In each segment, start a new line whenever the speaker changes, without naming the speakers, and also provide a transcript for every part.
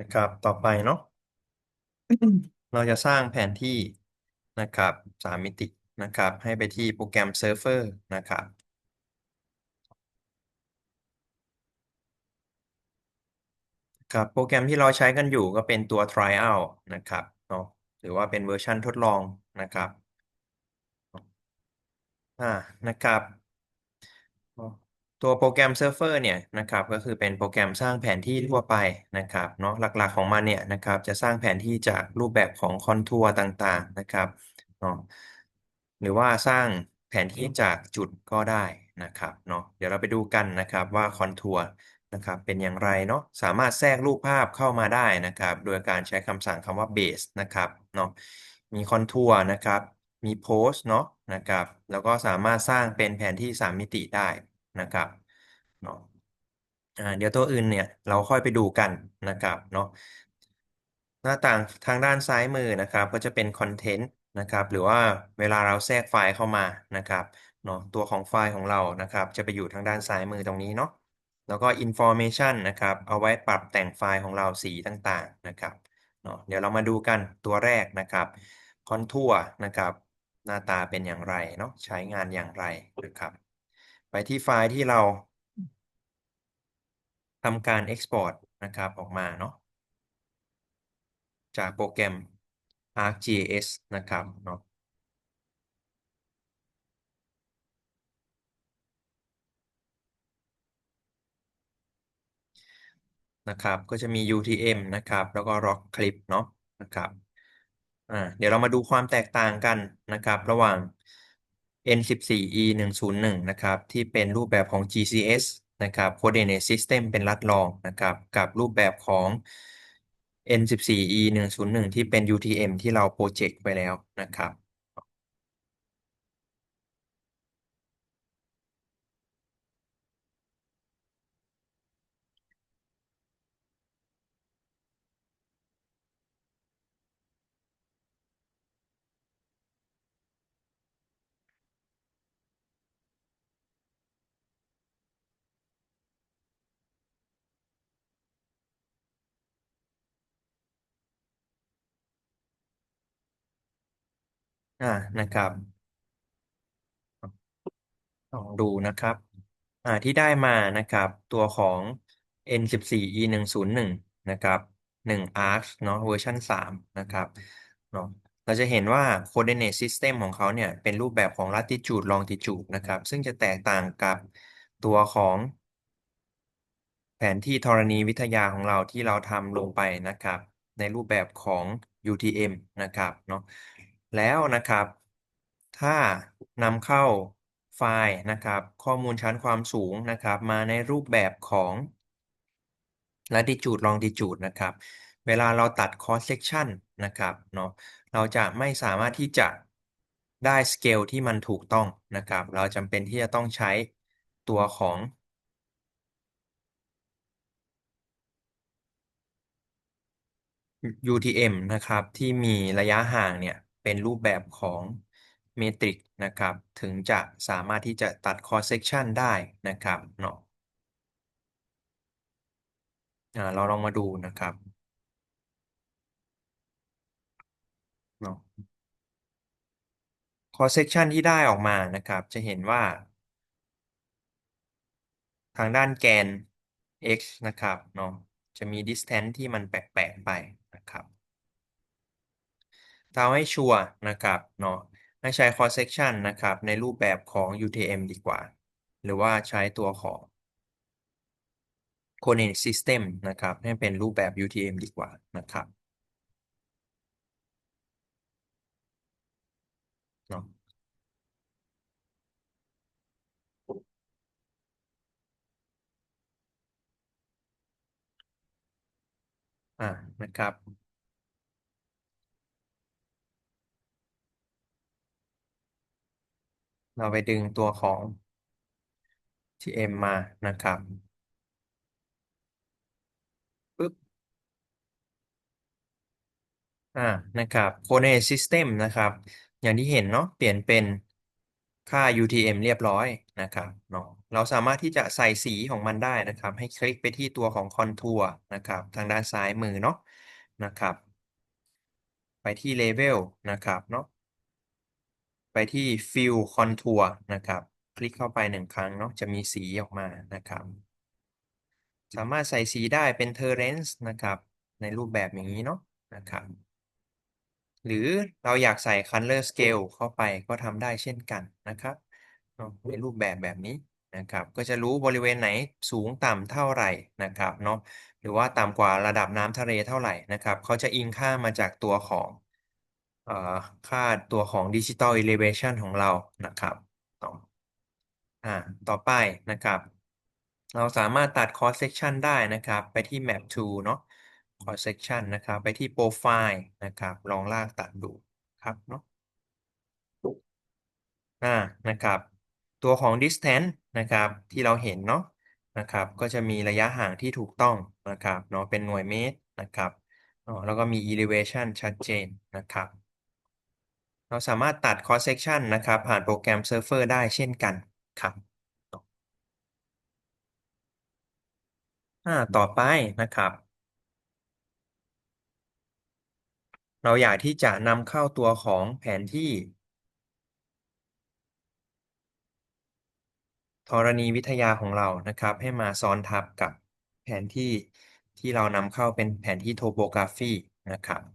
นะครับ ต่อไปเนาะ เราจะสร้างแผนที่นะครับสามมิตินะครับ ให้ไปที่โปรแกรมเซิร์ฟเวอร์นะครับ ครับโปรแกรมที่เราใช้กันอยู่ก็เป็นตัว trial นะครับเนาะหรือว่าเป็นเวอร์ชันทดลองนะครับอ่านะครับ ตัวโปรแกรมเซิร์ฟเวอร์เนี่ยนะครับก็คือเป็นโปรแกรมสร้างแผนที่ทั่วไปนะครับเนาะหลักๆของมันเนี่ยนะครับจะสร้างแผนที่จากรูปแบบของคอนทัวร์ต่างๆนะครับเนาะหรือว่าสร้างแผนที่จากจุดก็ได้นะครับเนาะเดี๋ยวเราไปดูกันนะครับว่าคอนทัวร์นะครับเป็นอย่างไรเนาะสามารถแทรกรูปภาพเข้ามาได้นะครับโดยการใช้คำสั่งคำว่า base นะครับเนาะมีคอนทัวร์นะครับมีโพสเนาะนะครับแล้วก็สามารถสร้างเป็นแผนที่ 3 มิติได้ นะครับเนาะอ่าเดี๋ยวตัวอื่นเนี่ยเราค่อยไปดูกันนะครับเนาะหน้าต่างทางด้านซ้ายมือนะครับก็จะเป็นคอนเทนต์นะครับหรือว่าเวลาเราแทรกไฟล์เข้ามานะครับเนาะตัวของไฟล์ของเรานะครับจะไปอยู่ทางด้านซ้ายมือตรงนี้เนาะแล้วก็ information นะครับเอาไว้ปรับแต่งไฟล์ของเราสีต่างๆนะครับเนาะเดี๋ยวเรามาดูกันตัวแรกนะครับคอนทัวร์นะครับหน้าตาเป็นอย่างไรเนาะใช้งานอย่างไรนะครับ ไปที่ไฟล์ที่เราทำการ Export นะครับออกมาเนาะจากโปรแกรม ArcGIS นะครับเนาะนะครับก็จะมี UTM นะครับแล้วก็ Rock Clip เนาะนะครับอ่าเดี๋ยวเรามาดูความแตกต่างกันนะครับ ระหว่าง N14E 101นะครับ ที่เป็นรูปแบบของ GCS นะครับ Coordinate System เป็นรัดรองนะครับ กับรูปแบบของ N14E 101ที่เป็น UTM ที่เราโปรเจกต์ไปแล้วนะครับ อ่านะครับลองดูนะครับ อ่าที่ได้มานะครับ ตัวของ N14E 101 นะครับ1 ARC เนาะเวอร์ชัน3นะครับเนาะเราจะเห็นว่า coordinate system ของเขาเนี่ย เป็นรูปแบบของ latitude longitude นะครับ ซึ่งจะแตกต่างกับตัวของ แผนที่ธรณีวิทยาของเราที่เราทำลงไปนะครับ ในรูปแบบของ UTM นะครับเนาะ แล้วนะครับ ถ้านำเข้าไฟล์นะครับ ข้อมูลชั้นความสูงนะครับ มาในรูปแบบของ latitude longitude นะครับ เวลาเราตัด cross section นะครับเนาะเราจะไม่สามารถที่จะได้สเกลที่มันถูกต้องนะครับ เราจำเป็นที่จะต้องใช้ตัวของ UTM นะครับ ที่มีระยะห่างเนี่ย เป็นรูปแบบของเมตริกนะครับ ถึงจะสามารถที่จะตัด cross section ได้นะครับเนาะอ่าเราลองมาดูนะครับเนาะ cross section ที่ได้ออกมานะครับ จะเห็นว่า ทางด้านแกน x นะครับเนาะจะมี distance ที่มันแปลกๆไปนะครับ ถ้าให้ชัวร์นะครับเนาะให้ใช้ cross section นะครับในรูปแบบของ UTM ดีกว่า หรือว่าใช้ตัวของ coordinate system นะครับให้เป็นรูปแบบ UTM ดีกว่านะครับเนาะอ่านะครับ เราไปดึงตัวของ TM มานะครับปึ๊บอ่านะครับ coordinate system นะครับ อย่างที่เห็นเนาะเปลี่ยนเป็นค่า UTM เรียบร้อยนะครับเนาะเราสามารถที่จะใส่สีของมันได้นะครับ ให้คลิกไปที่ตัวของคอนทัวร์นะครับ ทางด้านซ้ายมือเนาะนะครับ ไปที่ Level นะครับเนาะ ไปที่ Fill Contour นะครับ คลิกเข้าไปหนึ่งครั้งเนาะจะมีสีออกมานะครับ สามารถใส่สีได้เป็น Terrace นะครับ ในรูปแบบอย่างนี้เนาะนะครับ หรือเราอยากใส่ Color Scale เข้าไปก็ทำได้เช่นกันนะครับในรูปแบบแบบนี้นะครับก็จะรู้บริเวณไหนสูงต่ำเท่าไหร่นะครับเนาะหรือว่าต่ำกว่าระดับน้ำทะเลเท่าไหร่นะครับเขาจะอิงค่ามาจากตัวของ เอ่อค่าตัวของ Digital Elevation ของเรานะครับต่ออ่าต่อไปนะครับ เราสามารถตัด cross section ได้นะครับ ไปที่ map to เนาะ cross section นะครับ ไปที่ profile นะครับ ลองลากตัดดูครับเนาะอ่านะครับ ตัวของ distance นะครับที่เราเห็นเนาะนะครับ ก็จะมีระยะห่างที่ถูกต้องนะครับเนาะเป็นหน่วยเมตรนะครับอ๋อแล้วก็มี elevation ชัดเจนนะครับ เราสามารถตัด cross section นะครับ ผ่านโปรแกรม Surfer ได้เช่นกันครับอ่าต่อไปนะครับ เราอยากที่จะนำเข้าตัวของแผนที่ธรณีวิทยาของเรานะครับ ให้มาซ้อนทับกับแผนที่ที่เรานำเข้าเป็นแผนที่ topography นะครับ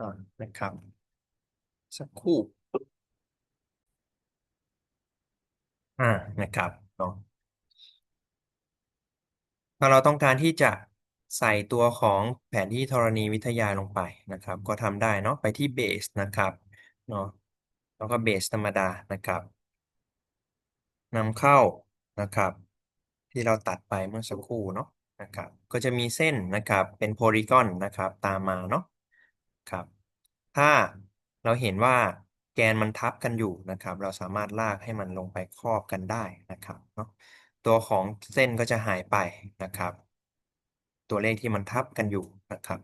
อ่านะครับ สักครู่ อ่านะครับเนาะถ้าเราต้องการที่จะใส่ตัวของแผนที่ธรณีวิทยาลงไปนะครับ ก็ทำได้เนาะไปที่ base นะครับเนาะแล้วก็ base ธรรมดานะครับนำเข้านะครับ ที่เราตัดไปเมื่อสักครู่เนาะนะครับ ก็จะมีเส้นนะครับเป็นโพลีกอนนะครับ ตามมาเนาะ ครับ ถ้าเราเห็นว่าแกนมันทับกันอยู่นะครับ เราสามารถลากให้มันลงไปครอบกันได้นะครับเนาะตัวของเส้นก็จะหายไปนะครับ ตัวเลขที่มันทับกันอยู่นะครับ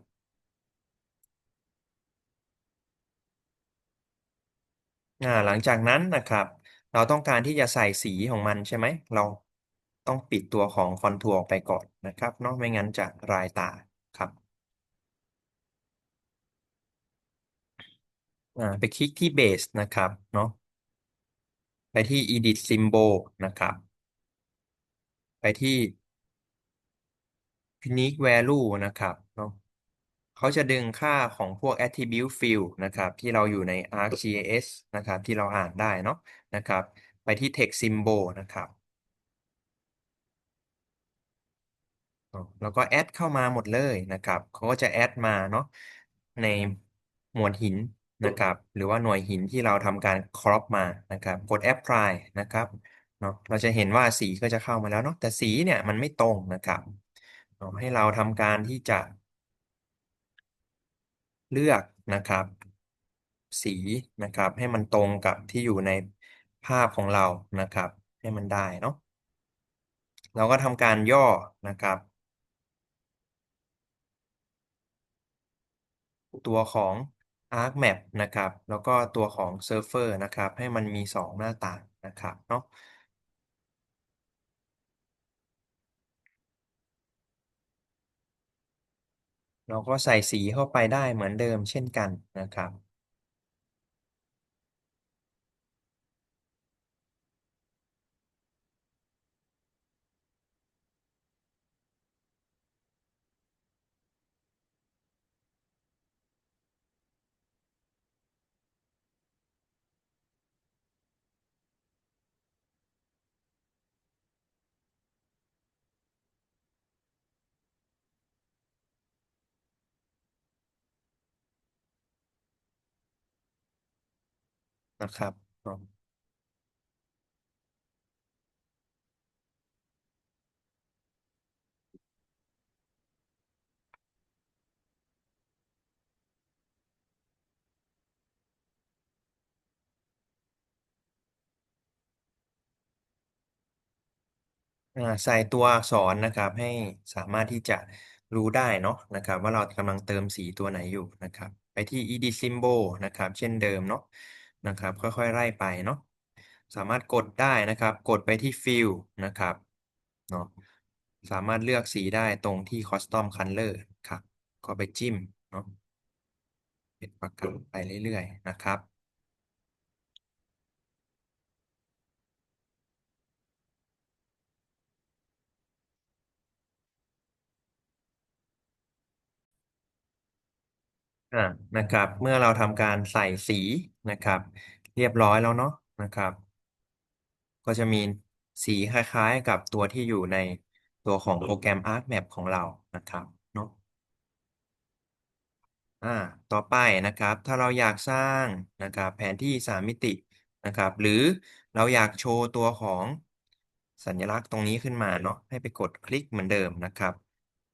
อ่าหลังจากนั้นนะครับ เราต้องการที่จะใส่สีของมันใช่ไหม เราต้องปิดตัวของคอนทัวร์ออกไปก่อนนะครับเนาะไม่งั้นจะรายตาครับ อ่าไปคลิกที่ base นะครับเนาะไปที่ edit symbol นะครับ ไปที่ unique value นะครับเนาะเขาจะดึงค่าของพวก attribute field นะครับ ที่เราอยู่ใน ArcGIS นะครับ ที่เราอ่านได้เนาะนะครับ ไปที่ text symbol นะครับแล้วก็แอดเข้ามาหมดเลยนะครับ เขาก็จะแอดมาเนาะในหมวดหิน นะครับ หรือว่าหน่วยหินที่เราทำการครอปมานะครับ กด apply นะครับเนาะเราจะเห็นว่าสีก็จะเข้ามาแล้วเนาะแต่สีเนี่ยมันไม่ตรงนะครับเนาะให้เราทำการที่จะ เลือกนะครับ สีนะครับ ให้มันตรงกับที่อยู่ในภาพของเรานะครับ ให้มันได้เนาะเราก็ทำการย่อนะครับตัวของ ArcMap นะครับ แล้วก็ตัวของ Surfer นะครับ ให้มันมี 2 หน้าต่างนะครับเนาะเราก็ใส่สีเข้าไปได้เหมือนเดิมเช่นกันนะครับ นะครับเนาะอ่าใส่ตัวอักษรนะครับ ให้สามารถที่จะรู้ได้เนาะนะครับ ว่าเรากำลังเติมสีตัวไหนอยู่นะครับ ไปที่ edit symbol นะครับ เช่นเดิมเนาะ นะครับ ค่อยๆไล่ไปเนาะสามารถกดได้นะครับ กดไปที่ fill นะครับเนาะสามารถเลือกสีได้ตรงที่ custom color ครับ ก็ไปจิ้มเนาะเป็นปากกาไปเรื่อยๆนะครับ อ่านะครับ เมื่อเราทำการใส่สีนะครับ เรียบร้อยแล้วเนาะนะครับ ก็จะมีสีคล้ายๆ กับตัวที่อยู่ในตัวของโปรแกรม ArcMap ของเรานะครับเนาะอ่าต่อไปนะครับ ถ้าเราอยากสร้างนะครับแผนที่สามมิตินะครับ หรือเราอยากโชว์ตัวของสัญลักษณ์ตรงนี้ขึ้นมาเนาะให้ไปกดคลิกเหมือนเดิมนะครับ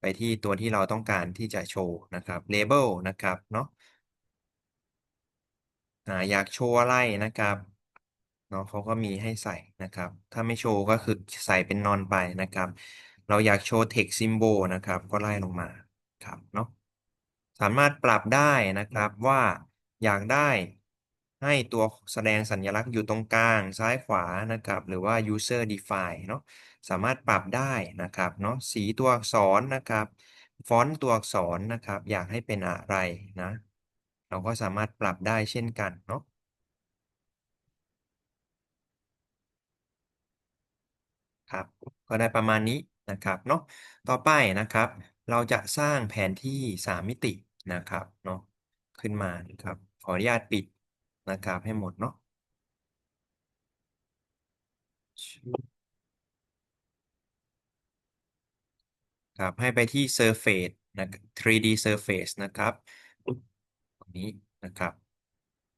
ไปที่ตัวที่เราต้องการที่จะโชว์นะครับ Label นะครับเนาะอ่าอยากโชว์อะไรนะครับเนาะเขาก็มีให้ใส่นะครับ ถ้าไม่โชว์ก็คือใส่เป็นนอนไปนะครับ เราอยากโชว์ text symbol นะครับ ก็ไล่ลงมาครับเนาะสามารถปรับได้นะครับว่าอยากได้ ให้ตัวแสดงสัญลักษณ์อยู่ตรงกลางซ้ายขวานะครับ หรือว่า user define เนาะสามารถปรับได้นะครับเนาะสีตัวอักษรนะครับฟอนต์ตัวอักษรนะครับ อยากให้เป็นอะไรนะ เราก็สามารถปรับได้เช่นกันเนาะครับก็ได้ประมาณนี้นะครับเนาะต่อไปนะครับ เราจะสร้างแผนที่สามมิตินะครับเนาะขึ้นมานะครับขออนุญาตปิด นะครับให้หมดเนาะครับให้ไปที่ Surface นะ 3D Surface นะครับตรงนี้นะครับ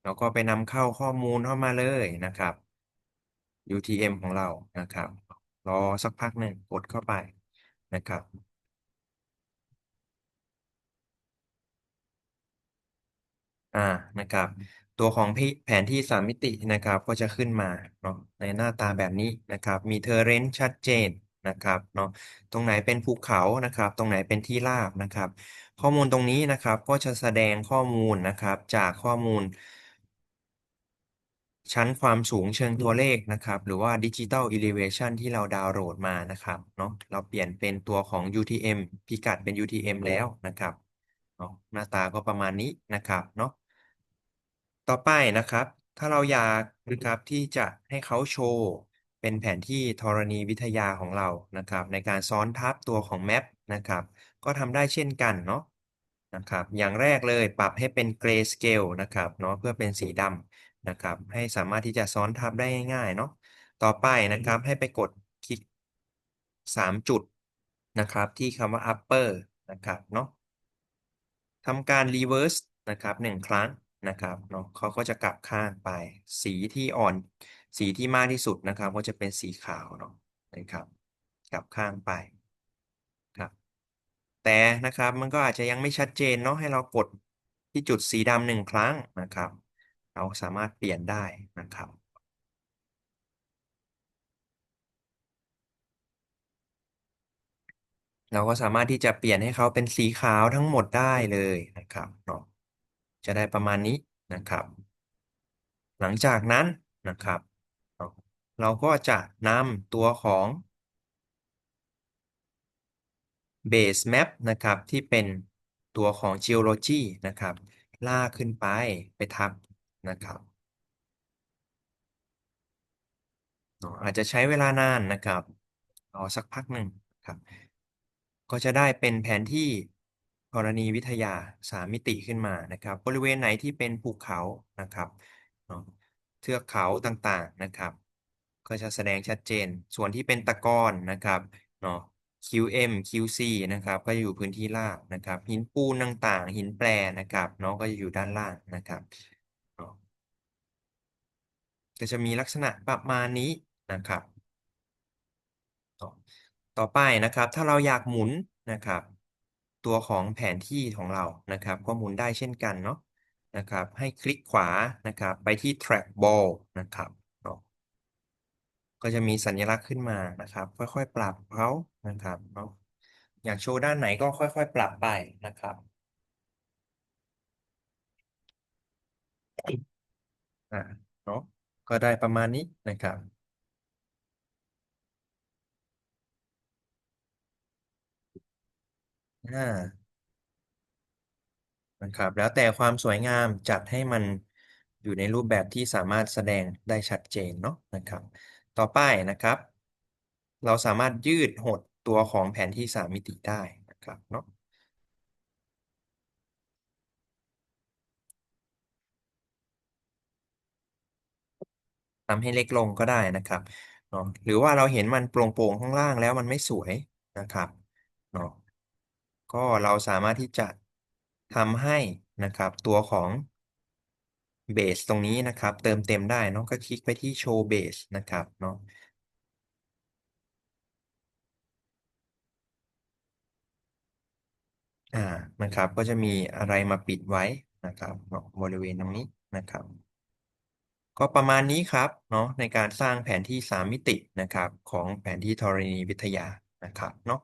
แล้วก็ไปนำเข้าข้อมูลเข้ามาเลยนะครับ UTM ของเรานะครับ รอสักพักหนึ่งกดเข้าไปนะครับ อ่านะครับ ตัวของแผนที่สามมิตินะครับ ก็จะขึ้นมาเนาะในหน้าตาแบบนี้นะครับ มีเทอร์เรนชัดเจนนะครับเนาะตรงไหนเป็นภูเขานะครับ ตรงไหนเป็นที่ราบนะครับ ข้อมูลตรงนี้นะครับก็จะแสดงข้อมูลนะครับจากข้อมูล ชั้นความสูงเชิงตัวเลขนะครับ หรือว่า Digital Elevation ที่เราดาวน์โหลดมานะครับเนาะเราเปลี่ยนเป็นตัวของ UTM พิกัดเป็น UTM แล้วนะครับเนาะหน้าตาก็ประมาณนี้นะครับเนาะ ต่อไปนะครับ ถ้าเราอยากนะครับที่จะให้เขาโชว์เป็นแผนที่ธรณีวิทยาของเรานะครับ ในการซ้อนทับตัวของแมปนะครับ ก็ทำได้เช่นกันเนาะนะครับ อย่างแรกเลยปรับให้เป็น Grayscale นะครับเนาะเพื่อเป็นสีดำนะครับ ให้สามารถที่จะซ้อนทับได้ง่ายๆเนาะต่อไปนะครับให้ไปกดคลิกสามจุดนะครับ ที่คำว่า upper นะครับเนาะทำการ reverse นะครับหนึ่งครั้ง นะครับเนาะเขาก็จะกลับข้างไป สีที่อ่อน สีที่มากที่สุดนะครับ ก็จะเป็นสีขาวเนาะนะครับ กลับข้างไปครับ แต่นะครับมันก็อาจจะยังไม่ชัดเจนเนาะให้เรากดที่จุดสีดำหนึ่งครั้งนะครับ เราสามารถเปลี่ยนได้นะครับเราก็สามารถที่จะเปลี่ยนให้เขาเป็นสีขาวทั้งหมดได้เลยนะครับเนาะ จะได้ประมาณนี้นะครับ หลังจากนั้นนะครับ เราก็จะนำตัวของ base map นะครับ ที่เป็นตัวของ geology นะครับ ลากขึ้นไปไปทับนะครับอาจจะใช้เวลานานนะครับรอสักพักหนึ่งครับ ก็จะได้เป็นแผนที่ ธรณีวิทยาสามมิติขึ้นมานะครับ บริเวณไหนที่เป็นภูเขานะครับเทือกเขาต่างๆนะครับ ก็จะแสดงชัดเจน ส่วนที่เป็นตะกอนนะครับเนาะ QM QC นะครับ ก็อยู่พื้นที่ล่างนะครับ หินปูนต่างๆ หินแปรนะครับเนาะก็จะอยู่ด้านล่างนะครับก็จะมีลักษณะประมาณนี้นะครับ ต่อต่อไปนะครับ ถ้าเราอยากหมุนนะครับ ตัวของแผนที่ของเรานะครับก็หมุนได้เช่นกันเนาะนะครับ ให้คลิกขวานะครับ ไปที่ trackball นะครับเนาะก็จะมีสัญลักษณ์ขึ้นมานะครับ ค่อยๆ ปรับเขานะครับเนาะอยากโชว์ด้านไหนก็ค่อย ๆ ปรับไปนะครับอ่าเนาะก็ได้ประมาณนี้นะครับ อ่า นะครับ แล้วแต่ความสวยงามจัดให้มันอยู่ในรูปแบบที่สามารถแสดงได้ชัดเจนเนาะนะครับ ต่อไปนะครับ เราสามารถยืดหดตัวของแผนที่สามมิติได้นะครับเนาะทำให้เล็กลงก็ได้นะครับเนาะหรือว่าเราเห็นมันโปร่งๆข้างล่างแล้วมันไม่สวยนะครับ ก็เราสามารถที่จะทำให้นะครับ ตัวของเบสตรงนี้นะครับ เติมเต็มได้เนาะก็คลิกไปที่โชว์เบสนะครับเนาะอ่านะครับก็จะมีอะไรมาปิดไว้นะครับเนาะบริเวณตรงนี้นะครับ ก็ประมาณนี้ครับเนาะในการสร้างแผนที่ 3 มิตินะครับ ของแผนที่ธรณีวิทยานะครับเนาะ